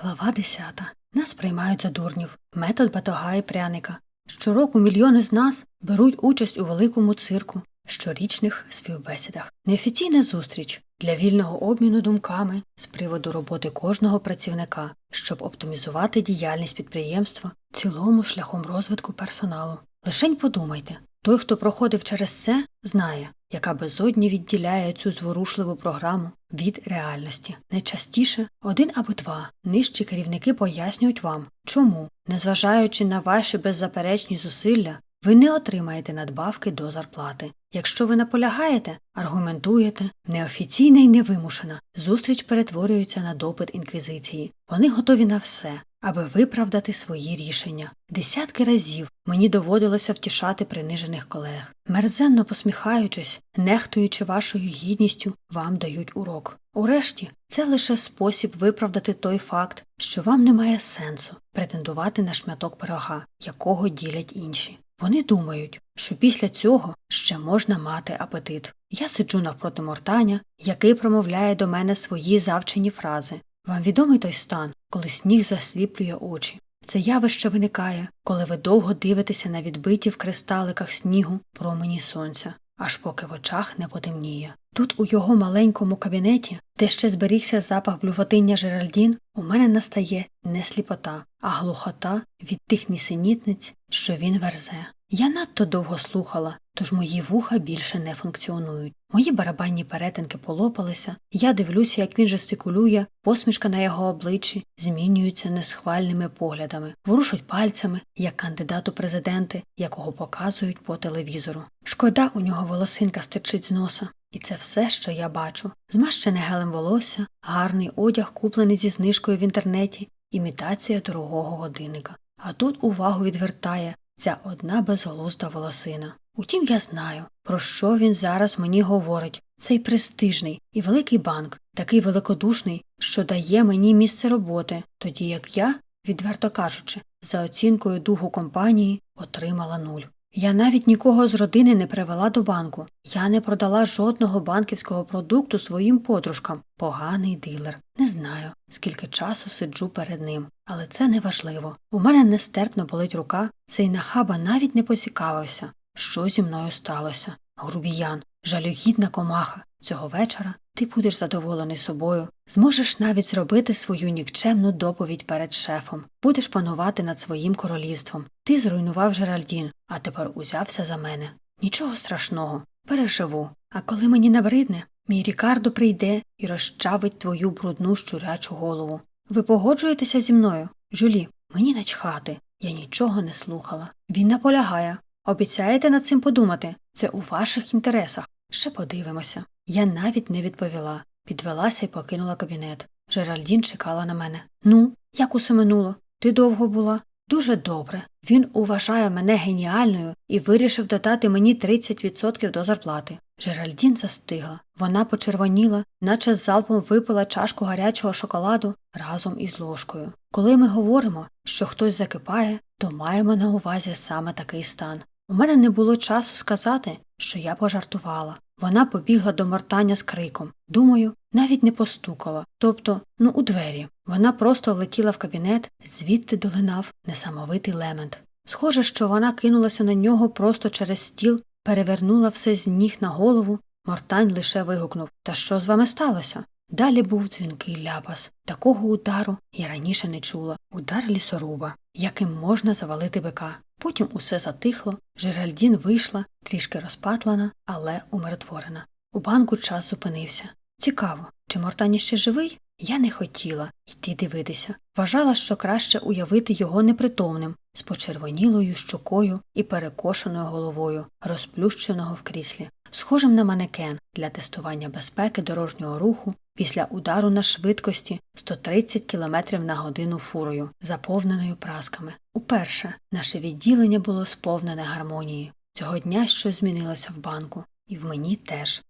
Глава 10. Нас приймають за дурнів. Метод батога і пряника. Щороку мільйони з нас беруть участь у великому цирку, щорічних співбесідах. Неофіційна зустріч для вільного обміну думками з приводу роботи кожного працівника, щоб оптимізувати діяльність підприємства цілому шляхом розвитку персоналу. Лишень подумайте, той, хто проходив через це, знає, яка безодні відділяє цю зворушливу програму від реальності. Найчастіше один або два нижчі керівники пояснюють вам, чому, незважаючи на ваші беззаперечні зусилля, ви не отримаєте надбавки до зарплати. Якщо ви наполягаєте, аргументуєте, неофіційна і невимушена, зустріч перетворюється на допит інквізиції. Вони готові на все, аби виправдати свої рішення. Десятки разів мені доводилося втішати принижених колег. Мерзенно посміхаючись, нехтуючи вашою гідністю, вам дають урок. Урешті, це лише спосіб виправдати той факт, що вам немає сенсу претендувати на шматок пирога, якого ділять інші. Вони думають, що після цього ще можна мати апетит. Я сиджу навпроти Мортаня, який промовляє до мене свої завчені фрази. Вам відомий той стан, коли сніг засліплює очі. Це явище виникає, коли ви довго дивитеся на відбиті в кристаликах снігу промені сонця, аж поки в очах не потемніє. Тут, у його маленькому кабінеті, де ще зберігся запах блюватиння Жеральдін, у мене настає не сліпота, а глухота від тих нісенітниць, що він верзе. Я надто довго слухала, тож мої вуха більше не функціонують. Мої барабанні перетинки полопалися, я дивлюся, як він жестикулює, посмішка на його обличчі змінюється несхвальними поглядами, ворушить пальцями, як кандидат у президенти, якого показують по телевізору. Шкода, у нього волосинка стирчить з носа. І це все, що я бачу. Змащене гелем волосся, гарний одяг, куплений зі знижкою в інтернеті, імітація дорогого годинника. А тут увагу відвертає ця одна безглузда волосина. Утім, я знаю, про що він зараз мені говорить. Цей престижний і великий банк, такий великодушний, що дає мені місце роботи, тоді як я, відверто кажучи, за оцінкою духу компанії отримала нуль. Я навіть нікого з родини не привела до банку. Я не продала жодного банківського продукту своїм подружкам. Поганий дилер. Не знаю, скільки часу сиджу перед ним, але це не важливо. У мене нестерпно болить рука, цей нахаба навіть не поцікавився, що зі мною сталося. Грубіян, жалюгідна комаха. Цього вечора ти будеш задоволений собою, зможеш навіть зробити свою нікчемну доповідь перед шефом, будеш панувати над своїм королівством. Ти зруйнував Жеральдін, а тепер узявся за мене. Нічого страшного, переживу. А коли мені набридне, мій Рікардо прийде і розчавить твою брудну щурячу голову. Ви погоджуєтеся зі мною? Жюлі, мені начхати. Я нічого не слухала. Він наполягає. Обіцяєте над цим подумати? Це у ваших інтересах. Ще подивимося. Я навіть не відповіла, підвелася і покинула кабінет. Жеральдін чекала на мене. Ну, як усе минуло? Ти довго була? Дуже добре. Він уважає мене геніальною і вирішив додати мені 30% до зарплати. Жеральдін застигла. Вона почервоніла, наче з залпом випила чашку гарячого шоколаду разом із ложкою. Коли ми говоримо, що хтось закипає, то маємо на увазі саме такий стан. У мене не було часу сказати, що я пожартувала. Вона побігла до мортання з криком. Думаю, навіть не постукала, тобто, ну, у двері. Вона просто влетіла в кабінет, звідти долинав несамовитий лемент. Схоже, що вона кинулася на нього просто через стіл, перевернула все з ніг на голову. Мортань лише вигукнув Та що з вами сталося? Далі був дзвінкий ляпас. Такого удару я раніше не чула. Удар лісоруба, яким можна завалити бика. Потім усе затихло, Жеральдін вийшла, трішки розпатлана, але умиротворена. У банку час зупинився. Цікаво, чи Мортані ще живий? Я не хотіла йти дивитися. Вважала, що краще уявити його непритомним, з почервонілою щокою і перекошеною головою, розплющеного в кріслі, схожим на манекен для тестування безпеки дорожнього руху після удару на швидкості 130 км на годину фурою, заповненою прасками. Уперше наше відділення було сповнене гармонією. Цього дня щось змінилося в банку, і в мені теж.